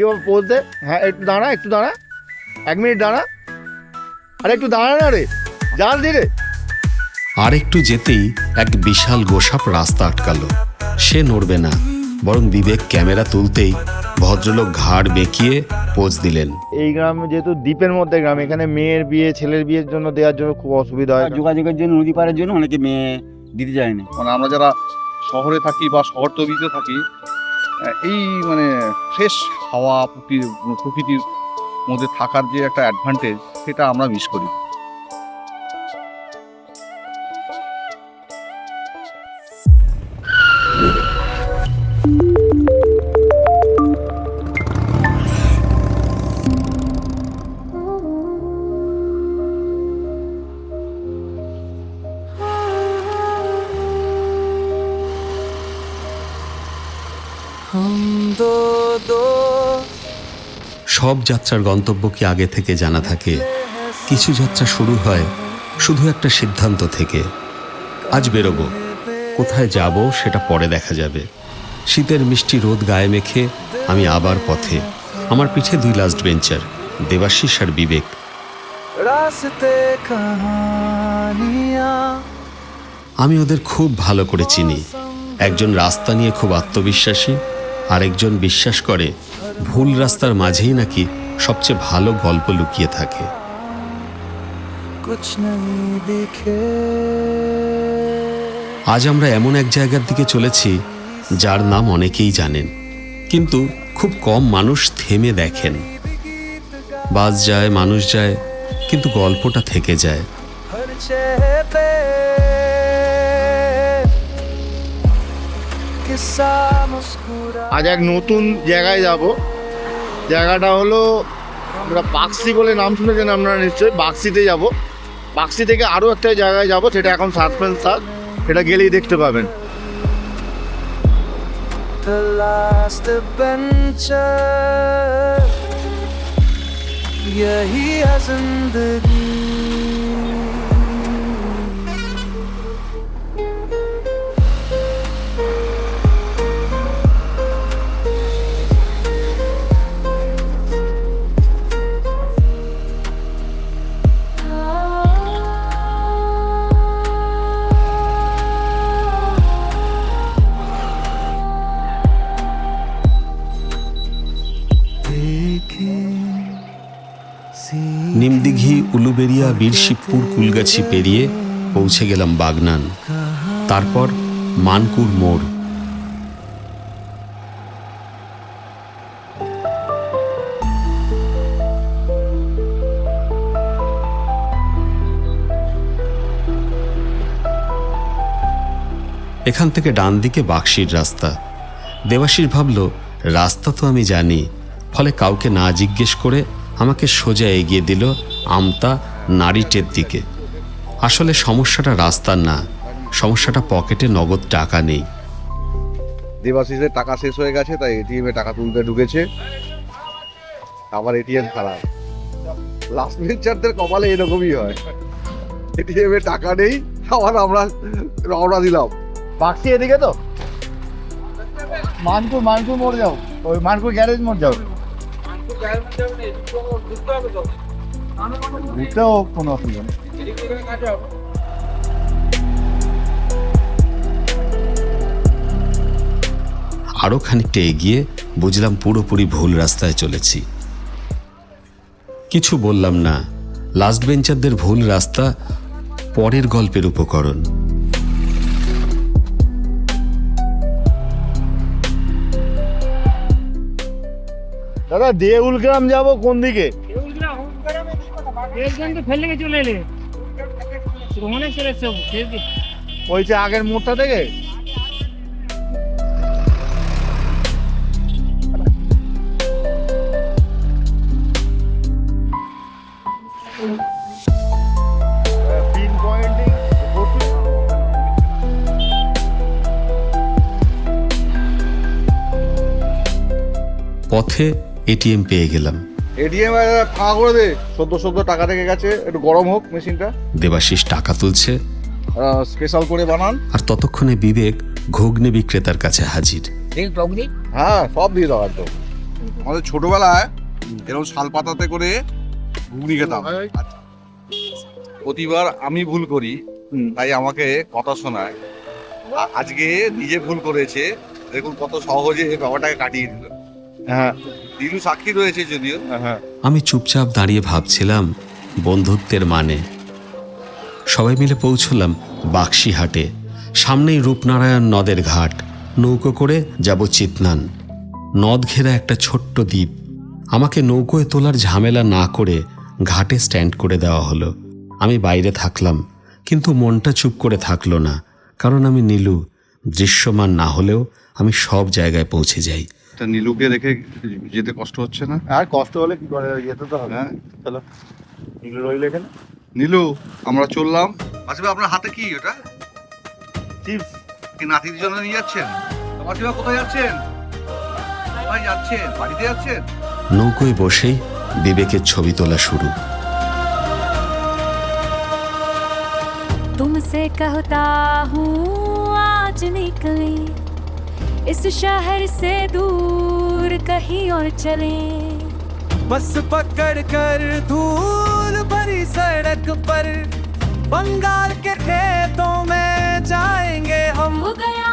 কেউ বলতে? হ্যাঁ একটু দাঁড়া একটু দাঁড়া। এক মিনিট দাঁড়া। আরে একটু দাঁড়া না রে। যাস ধীরে আর একটু যেতেই এক বিশাল গোসাপ রাস্তা আটকালো। সে নড়বে না বরং বিবেক ক্যামেরা তুলতেই ভদ্রলোক ঘাড় বেঁকিয়ে পোজ দিলেন। এই গ্রাম যেহেতু দ্বীপের মধ্যে গ্রাম এখানে মেয়ের বিয়ে ছেলের বিয়ের জন্য দেওয়ার জন্য খুব অসুবিধা হয়। যোগাযোগের জন্য নদী পাড়ের জন্য অনেকে মেয়ে দিতে যায় না। মানে আমরা যারা শহরে থাকি বা শহর তৈরিতে থাকি এই মানে ফ্রেশ হাওয়া প্রকৃ- প্রকৃতির মধ্যে থাকার যে একটা অ্যাডভান্টেজ সেটা আমরা মিস করি। সব যাত্রার গন্তব্য কি আগে থেকে জানা থাকে? কিছু যাত্রা শুরু হয় শুধু একটা সিদ্ধান্ত থেকে। আজ বেরোবো। কোথায় যাব সেটা পরে দেখা যাবে। শীতের মিষ্টি রোদ গায়ে মেখে আমি আবার পথে। আমার পিঠে দুই লাস্ট বেঞ্চার দেবাশিস আর বিবেক। আমি ওদের খুব ভালো করে চিনি। একজন রাস্তা নিয়ে খুব আত্মবিশ্বাসী আরেকজন বিশ্বাস করে ভুল রাস্তার মাঝেই নাকি সবচেয়ে ভালো গল্প লুকিয়ে থাকে। আজ আমরা এমন এক জায়গার দিকে চলেছি যার নাম অনেকেই জানেন কিন্তু খুব কম মানুষ থেমে দেখেন। বাস যায় মানুষ যায় কিন্তু গল্পটা থেকে যায়। আজ এক নতুন জায়গায় যাব। জায়গাটা হলো আমরা বাক্সি বলে নাম শুনেছেন আপনারা নিশ্চয়ই বাক্সিতে যাব বাক্সি থেকে আরও একটা জায়গায় যাব সেটা এখন সাসপেন্স থাক সেটা গেলেই দেখতে পাবেন the last adventure. Yeah, he Uluberia, Birshibpur, Kulgachhi পেরিয়ে পৌঁছে গেলাম বাগনান। তারপর মানকুর মোড়। এখান থেকে ডান দিকে বাক্সির রাস্তা। দেবাশিস ভাবল, রাস্তা তো আমি জানি। ফলে কাউকে না জিজ্ঞেস করে আমাকে সোজা এগিয়ে দিল আমতা নারীটের দিকে। আসলে সমস্যাটা রাস্তার না সমস্যাটা পকেটে নগদ টাকা নেই। দেবাশিসের টাকা শেষ হয়ে গেছে তাই এটিএম এ টাকা তুলতে ঢুকেছে। আবার এটিএম খারাপ লাস্ট বেঞ্চারদের কপালে এরকমই হয়। এটিএম এ টাকা নেই আবার আমরা রওনা দিলাম। বাক্সি এদিকে তো? মানকুর মানকুর মোড় যাও। ওই মানকুর গ্যারেজ মোড় যাও। ঘুরতেও কোনো অসুবিধা নেই আরও খানিকটা এগিয়ে বুঝলাম পুরোপুরি ভুল রাস্তায় চলেছি। কিছু বললাম না লাস্ট বেঞ্চারদের ভুল রাস্তা পরের গল্পের উপকরণ। দাদা দেউল গ্রাম যাব কোন দিকে? একজন তো ফেলে চলে এলে। চলে এসছে ওই যে আগের মোড়টা থেকে পিন পয়েন্টিং পথে এটিএম পেয়ে গেলাম। এটিএম ফাঁকা করে দে। সদ্য সদ্য টাকা থেকে গেছে একটু গরম হোক মেশিনটা। দেবাশিস টাকা তুলছে। স্পেশাল করে বানান। আর ততক্ষণে বিবেক ঘুগনি বিক্রেতার কাছে হাজির। হ্যাঁ সব দিয়ে দাও একদম। আমাদের ছোটবেলায় এরকম শাল পাতাতে করে ঘুগনি খেতাম। প্রতিবার আমি ভুল করি তাই আমাকে কথা শোনায়। আজকে নিজে ভুল করেছে। দেখুন কত সহজে ব্যাপারটাকে কাটিয়ে দিল। হ্যাঁ। দিলু সাক্ষী রয়েছে যদিও। হ্যাঁ। আমি চুপচাপ দাঁড়িয়ে ভাবছিলাম বন্ধুত্বের মানে। সবাই মিলে পৌঁছলাম বাক্সিহাটে। সামনেই রূপনারায়ণ নদের ঘাট। নৌকো করে যাব চিতনান। নদ ঘেরা একটা ছোট্ট দ্বীপ। আমাকে নৌকোয় তোলার ঝামেলা না করে ঘাটে স্ট্যান্ড করে দেওয়া হলো। আমি বাইরে থাকলাম কিন্তু মনটা চুপ করে থাকল না। কারণ আমি নীলু দৃশ্যমান না হলেও আমি সব জায়গায় পৌঁছে যাই। তা নীলুকে রেখে যেতে কষ্ট হচ্ছে না আর কষ্ট হলে কি করে যেতে তো হবে হ্যাঁ চলো এগুলো রইল এখানে নীলু আমরা চললাম আসবে আপনার হাতে কি ওটা চিপস কি নাতির জন্য নিয়ে যাচ্ছেন মাসিমা কোথায় যাচ্ছেন কোথায় যাচ্ছেন বাড়িতে যাচ্ছেন নৌকোয় বসেই বিবেকের ছবি তোলা শুরু तुमसे कहता हूँ आज निकले इस शहर से दूर कहीं और चले। बस पकड़ कर धूल भरी सड़क पर बंगाल के खेतों में जाएँगे हम। हो गया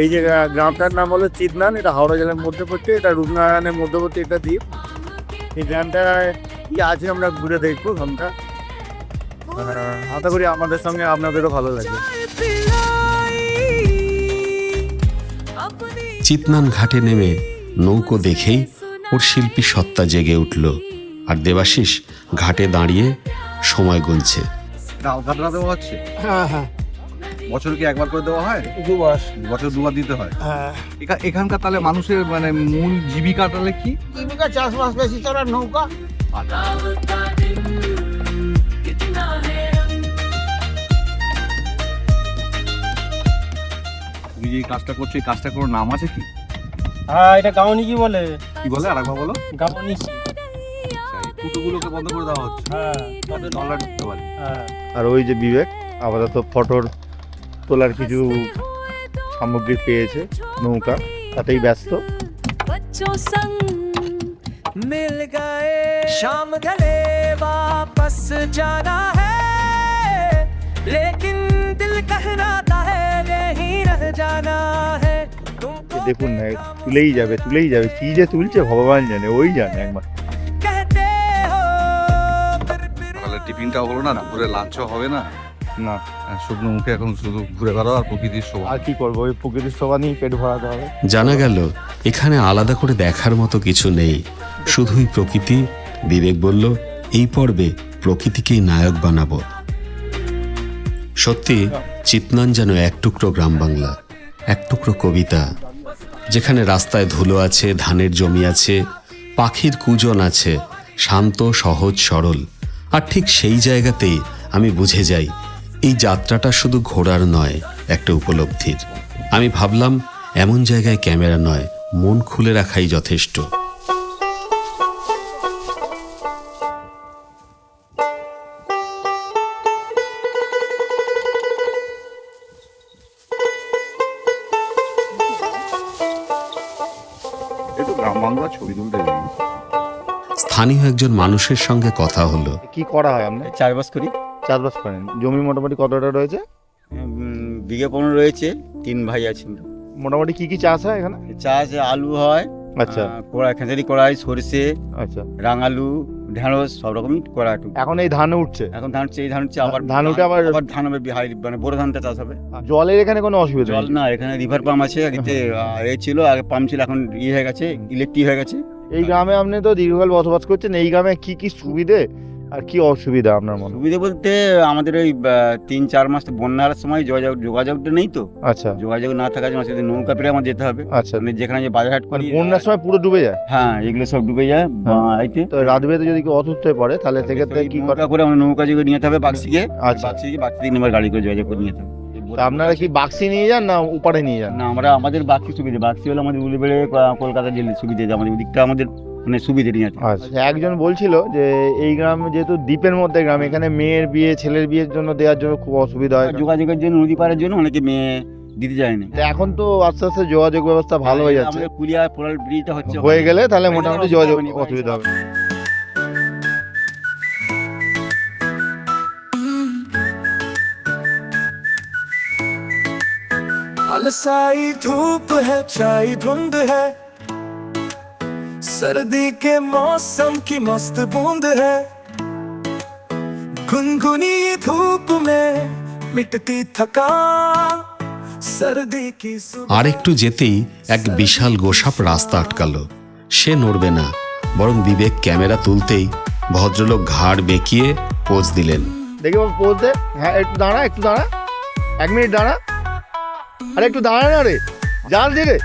এই যে গ্রামটার নাম হলো চিদনান এটা হাওড়া জেলার মধ্যবর্তী এটা রূপনারায়ণের মধ্যবর্তী একটা দ্বীপ। এই গ্রামটা কি আছে আমরা ঘুরে দেখব গ্রামটা আশা করি আমাদের সঙ্গে আপনাদেরও ভালো লাগে চিতনান ঘাটে নেমে নৌকো দেখেই ওর শিল্পী সত্তা জেগে উঠল আর দেবাশিস ঘাটে দাঁড়িয়ে সময় গুনছে। হ্যাঁ হ্যাঁ। বছরে কি একবার করে দেওয়া হয়? দুবার। বছর দুবার দিতে হয়? হ্যাঁ। এখানকার তাহলে মানুষের মানে মূল জীবিকা তাহলে কি? জীবিকা চাষবাস বেশি তারা নৌকা। আচ্ছা। তুমি যে কাজটা করছ এই কাজটা কোনো নাম আছে কি? হ্যাঁ এটা গাউনি কি বলে। কি বলে? আরেকবার বলো। গাউনি ফুটোগুলোকে আচ্ছা, বন্ধ করে দেওয়া হচ্ছে। হ্যাঁ।, হ্যাঁ। আর ওই যে বিবেক আপাতত ফটোর তোলার কিছু সামগ্রী পেয়েছে নৌকা তাতেই ব্যস্ত बच्चों संग मिल गए शाम ढले वापस जाना है लेकिन दिल कहना है यहीं रह जाना है এ तुमको দেখুন না এ তুলেই যাবে তুলেই যাবে কি যে তুলছে ভগবান জানে ওই জানে একবার कहते हो फिर फिर তাহলে টিফিনটাও হলো না দুপুরে লাঞ্চও হবে না না শুকনো মুখে এখন শুধু ঘুরে বেড়াও আর প্রকৃতির শোভা। আর কি করব ওই প্রকৃতির শোভা নিয়েই পেট ভরাতে হবে। জানা গেল এখানে আলাদা করে দেখার মতো কিছু নেই। শুধুই প্রকৃতি বিবেক বলল এই পর্বে প্রকৃতিকেই নায়ক বানাবো। সত্যি চিতনান যেন এক টুকরো গ্রাম বাংলা এক টুকরো কবিতা যেখানে রাস্তায় ধুলো আছে ধানের জমি আছে পাখির কুজন আছে শান্ত সহজ সরল। আর ঠিক সেই জায়গাতেই আমি বুঝে যাই এই যাত্রাটা শুধু ঘোরার নয় একটা উপলব্ধির। আমি ভাবলাম এমন জায়গায় ক্যামেরা নয় মন খুলে রাখাই যথেষ্ট। স্থানীয় একজন মানুষের সঙ্গে কথা হলো। কি করা হয় আপনি চাষবাস করি। চাষবাস করেন? জমি মোটামুটি কতটা রয়েছে? বিঘে পনেরো রয়েছে তিন ভাই আছে আমরা। মোটামুটি কি কি চাষ হয় এখানে? চাষ আলু হয় আচ্ছা। কড়াই খেসারি কড়াই সরষে আচ্ছা। রাঙালু ঢেঁড়স সব রকমই করা এখন এই ধান উঠছে? এখন ধান হচ্ছে এই ধান হচ্ছে আবার ধান উঠে আবার- আবার ধান হবে বিহারি মানে বড় ধানটা চাষ হবে। জলের এখানে কোনো অসুবিধা জল না এখানে রিভার পাম্প আছে আগে এ ছিল আগে পাম্প ছিল এখন ইয়ে হয়ে গেছে ইলেকট্রিক হয়ে গেছে। এই গ্রামে আপনি তো দীর্ঘকাল বসবাস করছেন এই গ্রামে কি কি সুবিধে? আর কি অসুবিধা আপনার মনে? হয়? সুবিধা বলতে আমাদের ওই আহ, তিন চার মাস বন্যার সময় যোগাযোগ যোগাযোগটা নেই তো। আচ্ছা। যোগাযোগ না থাকার জন্য সেদিন নৌকা পেরে আমার যেতে হবে। আচ্ছা। মানে যেখানে যে বাজার হাট মানে করি বন্যার সময় পুরো ডুবে যায়? হ্যাঁ এগুলো সব ডুবে যায় বাড়িতে তো রাত বেতে যদি কেউ অসুস্থ হয়ে পড়ে তাহলে সেক্ষেত্রে কি করে নৌকা করে? আমরা নৌকা যোগে নিয়ে যেতে হবে বাক্সিকে আচ্ছা। বাক্সিকে বাক্সি থেকে নেবার গাড়ি করে যোগাযোগ করে নিয়ে যেতে হবে। তো আপনারা কি বাক্সি নিয়ে যান না উপারে নিয়ে যান? না আমরা আমাদের বাক্সি সুবিধা বাক্সি হলো আমাদের উলিবেড়ে কলকাতা জেলার সুবিধা আমাদের ওদিকটা আমাদের মানে সুবিধা নিয়ে যেতে আচ্ছা একজন বলছিল যে এই গ্রাম যেহেতু দ্বীপের মধ্যে গ্রাম এখানে মেয়ের বিয়ে ছেলের বিয়ের জন্য দেওয়ার জন্য খুব অসুবিধা হয় যোগাযোগের জন্য নদী পাড়ের জন্য অনেকে মেয়ে দিতে যায় না তো এখন তো আস্তে আস্তে যোগাযোগ ব্যবস্থা ভালো হয়ে যাচ্ছে আমাদের কুলিয়া পোলার ব্রিজটা হচ্ছে হয়ে গেলে তাহলে হয়ে গেলে মোটামুটি অসুবিধা যোগাযোগ হবে না, অসুবিধা হবে না। अलसाई धूप है छाई धुंध है सर्दी के मौसम की मस्त बूंद है गुनगुनी धूप में मिटती थकान सर्दी की सुबह আর একটু যেতেই এক বিশাল গোসাপ রাস্তা আটকালো সে নড়বে না বরং বিবেক ক্যামেরা তুলতেই ভদ্রলোক ঘাড় বেঁকিয়ে পোজ দিলেন দেখি বাবু পোজ দে হ্যাঁ একটু দাঁড়া একটু দাঁড়া এক মিনিট দাঁড়া আরে একটু দাঁড়া না রে জাল দিরে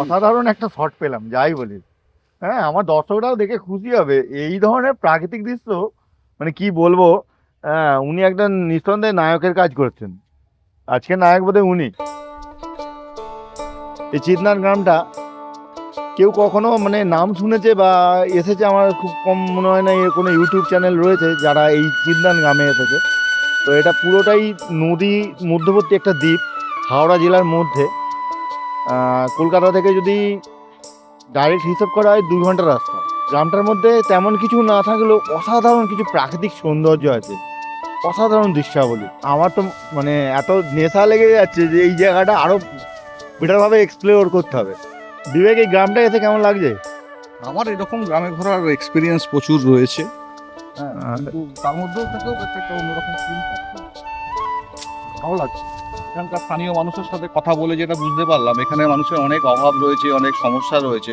অসাধারণ একটা শট পেলাম যাই বলি হ্যাঁ আমার দর্শকরাও দেখে খুশি হবে। এই ধরনের প্রাকৃতিক দৃশ্য মানে কি বলব উনি একজন নিঃসন্দেহে নায়কের কাজ করছেন। আজকে নায়ক বোধহয় উনি। এই চিতনার গ্রামটা কেউ কখনো মানে নাম শুনেছে বা এসেছে আমার খুব কম মনে হয় না, এর কোনো ইউটিউব চ্যানেল রয়েছে যারা এই চিতনান গ্রামে এসেছে। তো এটা পুরোটাই নদী মধ্যবর্তী একটা দ্বীপ, হাওড়া জেলার মধ্যে। কলকাতা থেকে যদি ডাইরেক্ট হিসাব করা হয় দুই ঘণ্টার রাস্তা। গ্রামটার মধ্যে তেমন কিছু না থাকলেও অসাধারণ কিছু প্রাকৃতিক সৌন্দর্য আছে। অসাধারণ দৃশ্যাবলী। আমার তো মানে এত নেশা লেগে যাচ্ছে যে এই জায়গাটা আরও বেটারভাবে এক্সপ্লোর করতে হবে। বিবেক এই গ্রামটা এসে কেমন লাগছে? আমার এরকম গ্রামে ঘোরার এক্সপিরিয়েন্স প্রচুর রয়েছে। হ্যাঁ, তার মধ্যেও থেকেও একটা অন্যরকম ভালো লাগছে। এখানকার স্থানীয় মানুষের সাথে কথা বলে যেটা বুঝতে পারলাম এখানে মানুষের অনেক অভাব রয়েছে অনেক সমস্যা রয়েছে।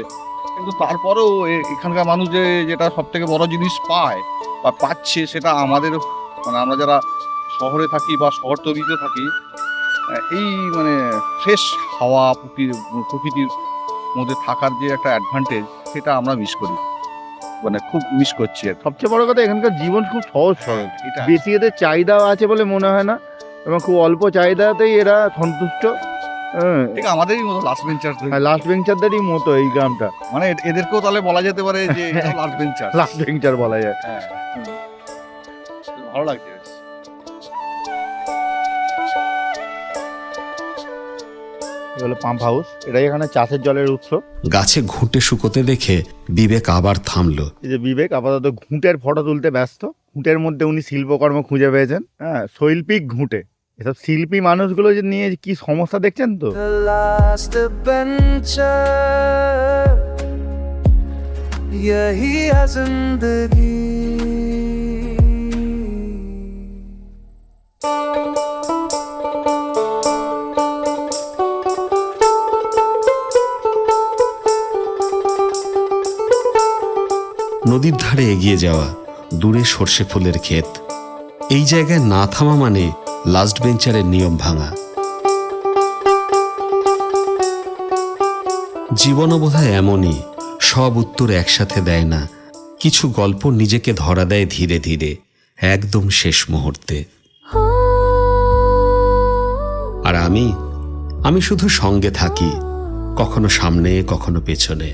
কিন্তু তারপরেও এখানকার মানুষ যে যেটা সব থেকে বড় জিনিস পায় বা পাচ্ছে সেটা আমাদের মানে আমরা যারা শহরে থাকি বা শহরতলিতে থাকি এই মানে ফ্রেশ হাওয়া প্রকৃ- প্রকৃতির মধ্যে থাকার যে একটা অ্যাডভান্টেজ সেটা আমরা মিস করি। মানে খুব মিস করছি আর সবচেয়ে বড় কথা এখানকার জীবন খুব সহজ সরল। এটা। বেশি এদের চাহিদা আছে বলে মনে হয় না এবং খুব অল্প চাহিদাতেই এরা সন্তুষ্ট। হ্যাঁ। ঠিক আমাদেরই মতো লাস্ট বেঞ্চার লাস্ট বেঞ্চারদেরই মতো এই গ্রামটা। মানে এদেরকেও তাহলে বলা যেতে পারে যে লাস্ট বেঞ্চার লাস্ট বেঞ্চার বলা যায়। হ্যাঁ। ভালো লাগছে। হলো পাম্প হাউস এটাই এখানে চাষের জলের উৎস গাছে ঘুঁটে শুকোতে দেখে বিবেক আবার থামলো এই যে বিবেক আপাতত ঘুঁটের ফটো তুলতে ব্যস্ত ঘুঁটের মধ্যে উনি শিল্পকর্ম খুঁজে পেয়েছেন হ্যাঁ শৈল্পিক ঘুঁটে এসব শিল্পী মানুষগুলো যে নিয়ে কি সমস্যা দেখছেন তো The last bencher यही है जिंदगी যাওয়া দূরে সর্ষে ফুলের ক্ষেত। এই জায়গায় না থামা মানে লাস্ট বেঞ্চারের নিয়ম ভাঙা। জীবনও বোধহয় এমনই, সব উত্তর একসাথে দেয় না। কিছু গল্প নিজেকে ধরা দেয় ধীরে ধীরে, একদম শেষ মুহূর্তে। আর আমি আমি শুধু সঙ্গে থাকি, কখনো সামনে, কখনো পেছনে।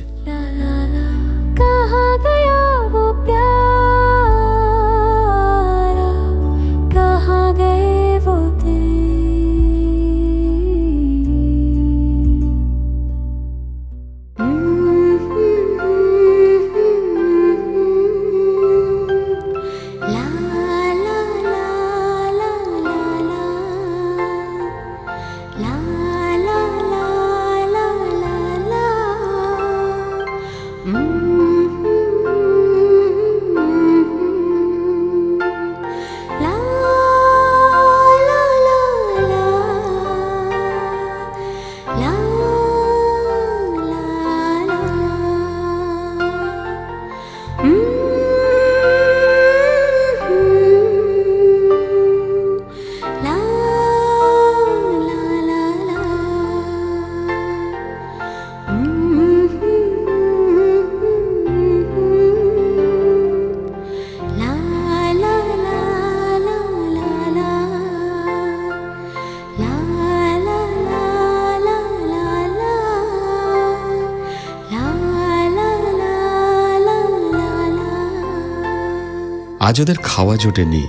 আজ ওদের খাওয়া জোটেনি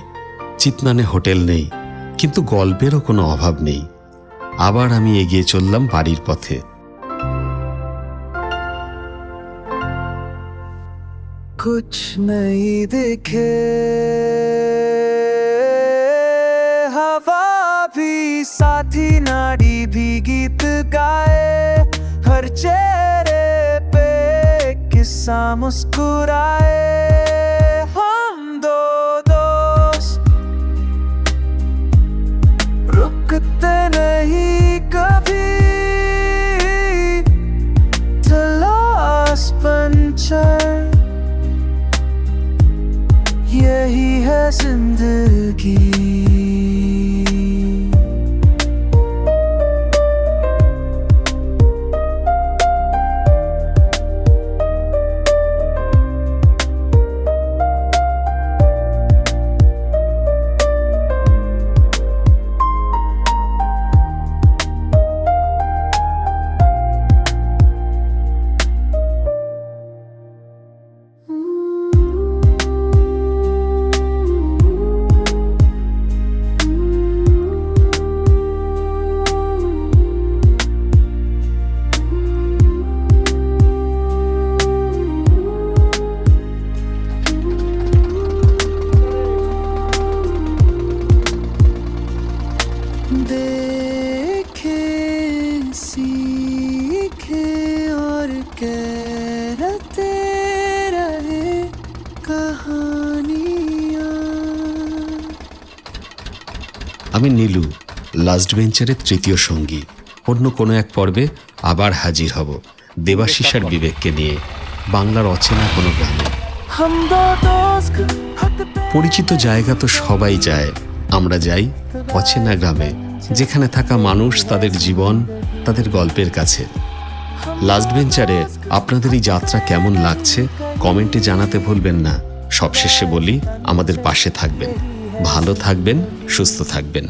চিতনানে হোটেল নেই কিন্তু গল্পেরও কোনো অভাব নেই আবার আমি এগিয়ে চললাম বাড়ির পথে कुछ नहीं दिखे हवा भी साथी नाड़ी भी गीत गाए हर चेहरे पे किस्सा मुस्कुराए লাস্ট বেঞ্চের তৃতীয় সঙ্গী। অন্য কোনো এক পর্বে আবার হাজির হব দেবাশিস আর বিবেককে নিয়ে বাংলার অচেনা কোনো গ্রামে। পরিচিত জায়গা তো সবাই যায় আমরা যাই অচেনা গ্রামে যেখানে থাকা মানুষ তাদের জীবন তাদের গল্পের কাছে। লাস্ট বেঞ্চারে আপনাদের এই যাত্রা কেমন লাগছে কমেন্টে জানাতে ভুলবেন না। সবশেষে বলি আমাদের পাশে থাকবেন। ভালো থাকবেন সুস্থ থাকবেন।